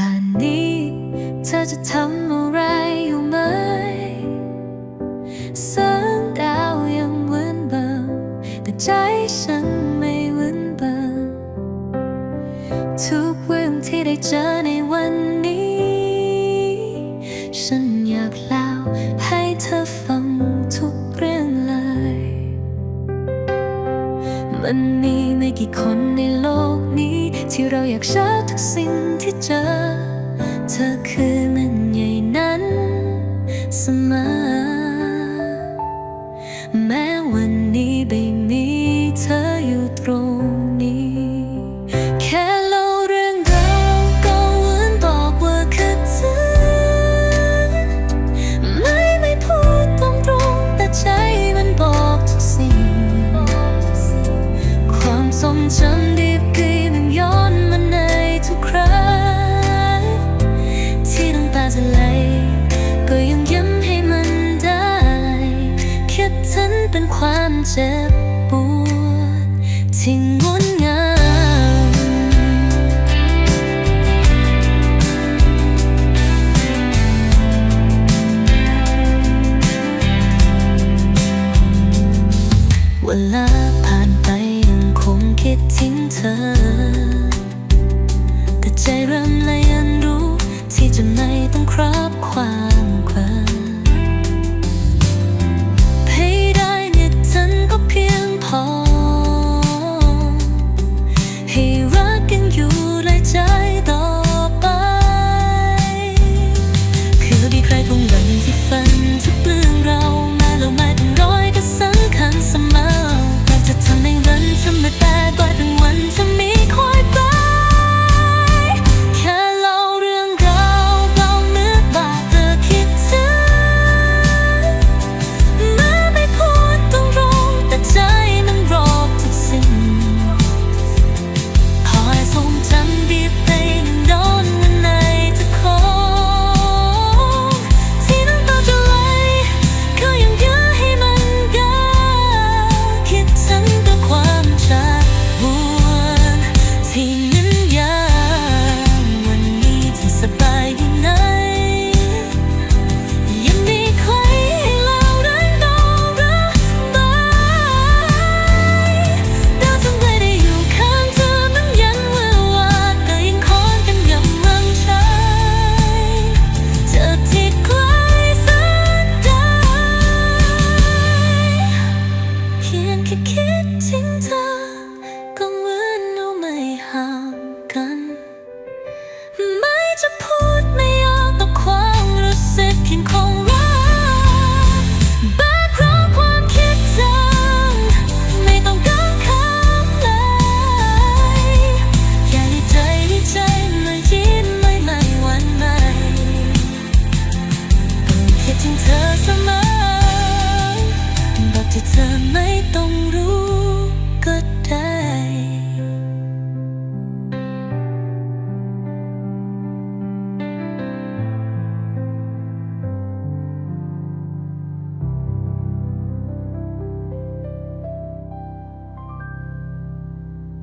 ป่านนี้ เธอจะทำอะไรอยู่ไหมแสงดาวยังเหมือนเดิมแต่ใจฉันไม่เหมือนเดิมทุกเรื่องที่ได้เจอในวันนี้ ฉันอยากเล่าให้เธอฟังทุกเรื่องเลย มันมีไม่กี่คน ที่เราอยากเชื่อทุกสิ่งที่เจอ เธอคือมันใหญ่นั้นเสมอ แม้วันนี้ไม่มีเธออยู่ตรงนี้ แค่เล่าเรื่องราวก็เหมือนบอกว่าคิดถึงไม่ไม่พูดตรงๆแต่ใจมันบอกทุกสิ่ง ความทรงจำ เวลาผ่านไปยังคงคิดถึงเธอ แต่ใจเริ่มเลย เพียงแค่คิดถึงเธอ ก็เหมือนเราไม่ห่างกัน ไม่จะพูดไม่ออกต่อความรู้สึกยังคงรักแบกรับความคิดถึงไม่ต้องกังคับเลยอยากให้ใจให้ใจมายิ้มไม่ไม่วันไหวคิดถึงเธอเสมอบอกที่เธอไม่ ต้องรู้ก็